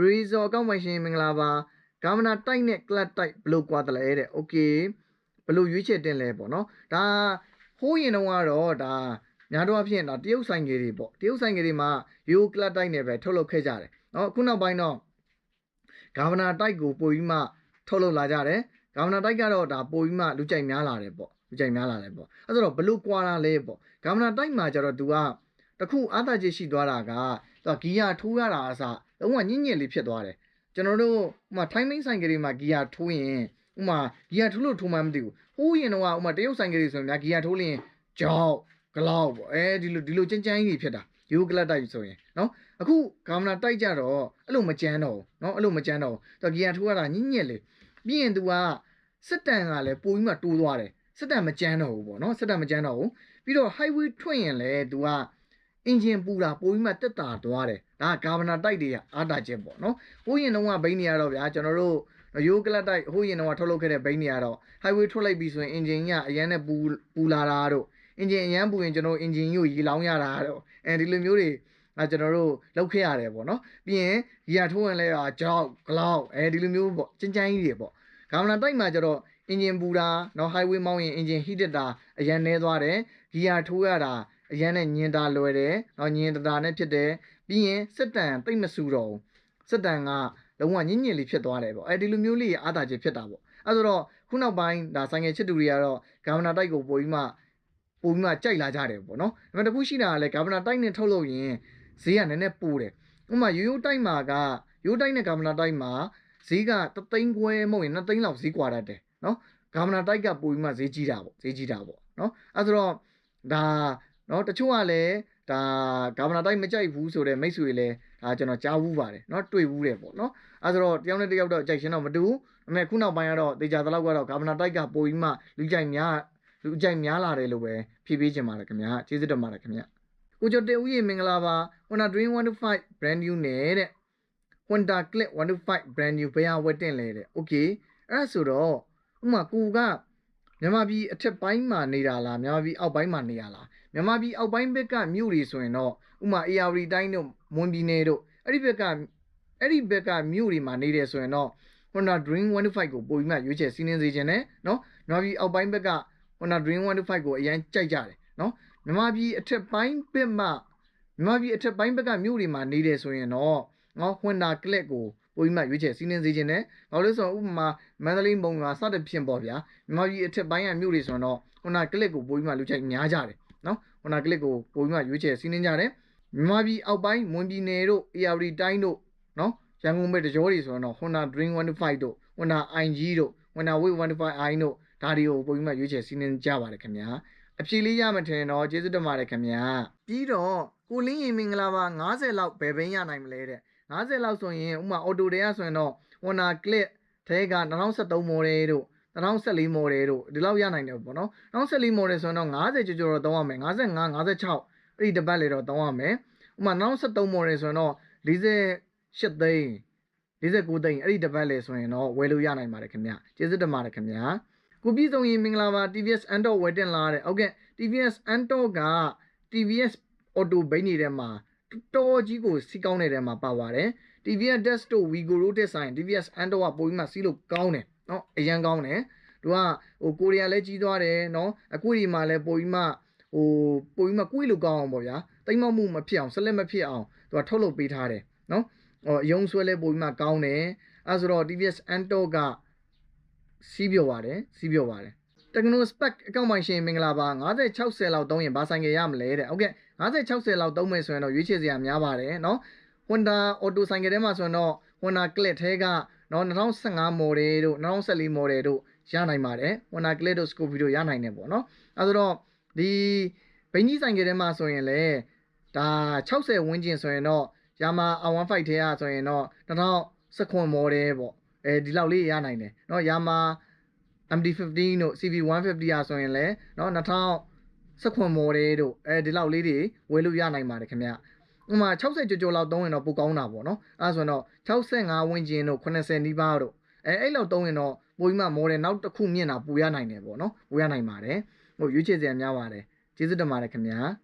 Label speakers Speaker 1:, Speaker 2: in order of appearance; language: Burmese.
Speaker 1: Razor အကောင့်ပိုင်ရှင်မင်္ဂလာပါဂါမနာတိုက်နဲ့ club တိုက်ဘယ်လိုကွာတယ်လဲတဲ့ okay ဘယ်လိုရွေးချယ်တင်လဲပေါ့နော်ဒါဟိုးရင်တော့ကတော့ဒါများတော့အဖြစ်ဒါတရုတ်ဆိုင်ငယ်တွေပေါ့တရုတ်ဆိုင်ငယ်တွေမှာရိုး club တိုက်နဲ့ပဲထုတ်လုပ်ခဲ့ကြတယ်နော်အခုနောက်ပိုင်းတော့ဂါမနာတိုက်ကိုပို့ပြီးမှထုတ်လုပ်လာကြတယ်ဂါမနာတိုက်ကတော့ဒါပို့ပြီးမှလူကြိုက်များလာတယ်ပေါ့လူကြိုက်များလာတယ်ပေါ့အဲ့ဆိုတော့ဘယ်လိုကွာတာလဲပေါ့ဂါမနာတိုက်မှာကျတော့ तू ကတခုအားသာချက်ရှိသွားတာကသူကဂီယာထိုးရတာအစ လုံးဝညဉ့်ညင်လေးဖြစ်သွားတယ်ကျွန်တော်တို့ဥမာ timing ဆိုင်ကလေးမှာဂီယာထိုးရင်ဥမာဂီယာထိုးလို့ထိုးမှမသိဘူးဟိုးရင်တော့ဥမာတရုတ်ဆိုင်ကလေးဆိုရင်များဂီယာထိုးလင်းကြောက်ဂလောက်ပေါ့အဲဒီလိုဒီလိုကြမ်းကြမ်းကြီးဖြစ်တာယူကလတ်တိုက်ဆိုရင်နော်အခုဂါမနာတိုက်ကြတော့အဲ့လိုမကြမ်းတော့ဘူးနော်အဲ့လိုမကြမ်းတော့ဘူးသူဂီယာထိုးရတာညဉ့်ညင်လေးပြီးရင် तू ကစစ်တန်ကလည်းပိုပြီးမှတိုးသွားတယ်စစ်တန်မကြမ်းတော့ဘူးပေါ့နော်စစ်တန်မကြမ်းတော့ဘူးပြီးတော့ highway ထွက်ရင်လည်း तू က အင်ဂျင်ပူတာပိုပြီးမှတက်တာသွားတယ်ဒါကကာဗနာတိုက်တွေကအားတာချက်ပေါ့နော်ဟိုးရင်တော့ဘိန်းနေရတော့ဗျာကျွန်တော်တို့ရိုးကလတ်တိုက်ဟိုးရင်တော့ထုတ်လုပ်ခဲ့တဲ့ဘိန်းနေရတော့ highway ထွက်လိုက်ပြီဆိုရင်အင်ဂျင်ကြီးကအရန်နဲ့ပူပူလာတာတို့အင်ဂျင်အရန်ပူရင်ကျွန်တော်အင်ဂျင်ကြီးကိုရေလောင်းရတာတို့အဲဒီလိုမျိုးတွေအဲကျွန်တော်တို့လောက်ခဲ့ရတယ်ပေါ့နော်ပြီးရင်ရီယာထိုးရင်လည်းကြောက်ဂလောက်အဲဒီလိုမျိုးပေါ့ကျင်းကျန်းကြီးတွေပေါ့ကာဗနာတိုက်မှာကျတော့အင်ဂျင်ပူတာနော် highway မောင်းရင်အင်ဂျင် heat တာအရန်နေသွားတယ်ဂီယာထိုးရတာ အရန်နဲ့ညင်တာလွယ်တယ်။နော်ညင်တာနဲ့ဖြစ်တယ်။ပြီးရင်စစ်တန်တိတ်မဆူတော့ဘူး။စစ်တန်ကလုံးဝညင်ညင်လေးဖြစ်သွားတယ်ပေါ့။အဲဒီလိုမျိုးလေးအားသာချက်ဖြစ်တာပေါ့။အဲဆိုတော့ခုနောက်ပိုင်းဒါဆိုင်ငယ်ချစ်သူတွေကတော့ဂါမနာတိုက်ကိုပိုပြီးမှပိုပြီးမှကြိုက်လာကြတယ်ပေါ့နော်။ဒါပေမဲ့တခုရှိတာကလည်းဂါမနာတိုက်နဲ့ထုတ်လို့ရင်ဈေးကနည်းနည်းပိုတယ်။ဥပမာရိုးရိုးတိုက်မှာကရိုးတိုက်နဲ့ဂါမနာတိုက်မှာဈေးက3သိန်းခွဲမဟုတ်ရင်2သိန်းလောက်ဈေးကွာတတ်တယ်နော်။ဂါမနာတိုက်ကပိုပြီးမှဈေးကြီးတာပေါ့ဈေးကြီးတာပေါ့နော်။အဲဆိုတော့ဒါ เนาะတချို့ကလည်းဒါဂါဗနာတိုက်မကြိုက်ဘူးဆိုတဲ့မိတ်ဆွေလည်းဒါကျွန်တော်ကြားဘူးပါတယ်เนาะတွေ့ဘူးတယ်ပေါ့เนาะအဲဆိုတော့တယောက်နဲ့တယောက်တော့ကြိုက်ရှင်းတော့မတူဘူးဒါပေမဲ့ခုနောက်ပိုင်းကတော့တေချာတလောက်ကတော့ဂါဗနာတိုက်ကပိုပြီးမှလူကြိုက်များလူကြိုက်များလာတယ်လို့ပဲဖြည့်ပေးချင်ပါတယ်ခင်ဗျာကျေးဇူးတင်ပါတယ်ခင်ဗျာကိုကျော်တေဦးရေမင်္ဂလာပါ Honda Dream 125 brand new နဲ့တဲ့ Honda Click 125 brand new ဘယ်ဟာဝယ်တင်လဲတဲ့ Okay အဲ့ဒါဆိုတော့ဥမာကိုကမြန်မာပြည်အထက်ပိုင်းမှာနေတာလားမြန်မာပြည်အောက်ပိုင်းမှာနေရလား မြန်မာပြည်အောက်ပိုင်းဘက်ကမြို့တွေဆိုရင်တော့ဥမာ AR တိုင်းတို့မွန်ပြည်နယ်တို့အဲ့ဒီဘက်ကအဲ့ဒီဘက်ကမြို့တွေမှာနေတယ်ဆိုရင်တော့ Honda Dream 125ကိုပိုပြီးမှရွေးချယ်စီးနှင်းစေခြင်းနဲ့နော်မြန်မာပြည်အောက်ပိုင်းဘက်က Honda Dream 125ကိုအရင်ကြိုက်ကြတယ်နော်မြန်မာပြည်အထက်ပိုင်းဘက်မှမြန်မာပြည်အထက်ပိုင်းဘက်ကမြို့တွေမှာနေတယ်ဆိုရင်တော့နော် Honda Click ကိုပိုပြီးမှရွေးချယ်စီးနှင်းစေခြင်းနဲ့ဘာလို့လဲဆိုတော့ဥပမာမန္တလေးမုံရွာစတဲ့ဖြစ်ပေါ့ဗျာမြန်မာပြည်အထက်ပိုင်းကမြို့တွေဆိုတော့ Honda Click ကိုပိုပြီးမှလူချိုက်များကြတယ် နော်ဟိုနာကလစ်ကိုပိုပြီးမှရွေးချယ်စီးနှင်းကြတယ်မြန်မာပြည်အောက်ပိုင်းမွန်ပြည်နယ်တို့ AR တိုင်းတို့နော်ရန်ကုန်ဘက်တကြောတွေဆိုတော့ Honda Dream 125တို့ Honda IG တို့ Honda Wave 125i တို့ဒါတွေကိုပိုပြီးမှရွေးချယ်စီးနှင်းကြပါတယ်ခင်ဗျာအဖြေလေးရမှထင်တော့ကျေးဇူးတင်ပါတယ်ခင်ဗျာပြီးတော့ကိုလင်းရင်မင်္ဂလာပါ90လောက်ဘယ်ဘင်းရနိုင်မလဲတဲ့90လောက်ဆိုရင်ဥမာအော်တိုတွေကဆိုရင်တော့ Honda Click ထဲက2013 model တို့ 2014 model တို့ဒီလောက်ရနိုင်တယ်ပေါ့နော်2014 model ဆိုရင်တော့90ကျော်ကျော်တော့တောင်းရမယ်55 56အဲ့ဒီတပတ်လေတော့တောင်းရမယ်ဥပမာ2013 model ဆိုရင်တော့48သိန်း49သိန်းအဲ့ဒီတပတ်လေဆိုရင်တော့ဝယ်လို့ရနိုင်ပါတယ်ခင်ဗျကျေးဇူးတင်ပါတယ်ခင်ဗျာကိုပြည်စုံရင်မင်္ဂလာပါ TVS Antor ဝယ်တင်လာတဲ့ဟုတ်ကဲ့ TVS Antor က TVS Auto ဘိန်းနေတဲ့မှာတော်ကြီးကိုစီးကောင်းနေတဲ့မှာပါပါတယ် TVS Desktop Vigo Road ဆိုင် TVS Antor ကပိုပြီးမှစီးလို့ကောင်းတယ် နော်အရန်ကောင်းတယ်သူကဟိုကိုရီးယားလည်းကြီးသွားတယ်နော်အကွေဒီမှာလည်းပိုပြီးမှဟိုပိုပြီးမှကွေးလို့ကောင်းအောင်ပေါ့ဗျာတိမ်မောက်မှုမဖြစ်အောင်ဆက်လက်မဖြစ်အောင်သူကထုတ်လုပ်ပေးထားတယ်နော်ဟိုအယုံဆွဲလဲပိုပြီးမှကောင်းတယ်အဲဆိုတော့ TVS Anto ကစီးပြော်ပါတယ်စီးပြော်ပါတယ် Techno Spec အကောင့်ပိုင်ရှင်မင်္ဂလာပါ50 60လောက်သုံးရင်ဘာဆိုင်ငယ်ရမလဲတဲ့ဟုတ်ကဲ့50 60လောက်သုံးမယ်ဆိုရင်တော့ရွေးချယ်စရာများပါတယ်နော် Honda Auto ဆိုင်ငယ်ထဲမှာဆိုရင်တော့ Honda Click ထဲက နော်2015 model တို့2014 model တို့ရနိုင်ပါတယ် Honda Click တို့ Scorpio တို့ရနိုင်တယ်ပေါ့နော်အဲဆိုတော့ဒီဘိန်းကြီးဆိုင်ကထဲမှာဆိုရင်လေဒါ60ဝန်းကျင်ဆိုရင်တော့ Yamaha R15 ထဲကဆိုရင်တော့2019 model ပေါ့အဲဒီလောက်လေးရနိုင်တယ်เนาะ Yamaha MD15 တို့ CV150 อ่ะဆိုရင်လည်းเนาะ2019 model တို့အဲဒီလောက်လေးတွေဝယ်လို့ရနိုင်ပါတယ်ခင်ဗျ ဥမာ60ကျော်ကျော်လောက်သုံးရင်တော့ပိုကောင်းတာပေါ့နော်အဲဆိုရင်တော့65ဝန်းကျင်တို့80နီးပါးတို့အဲအဲ့လောက်သုံးရင်တော့ပိုပြီးမှ model နောက်တစ်ခုမြင့်တာပူရနိုင်တယ်ပေါ့နော်ပူရနိုင်ပါတယ်ဟိုရွေးချယ်စရာများပါတယ်ကျေးဇူးတင်ပါတယ်ခင်ဗျာ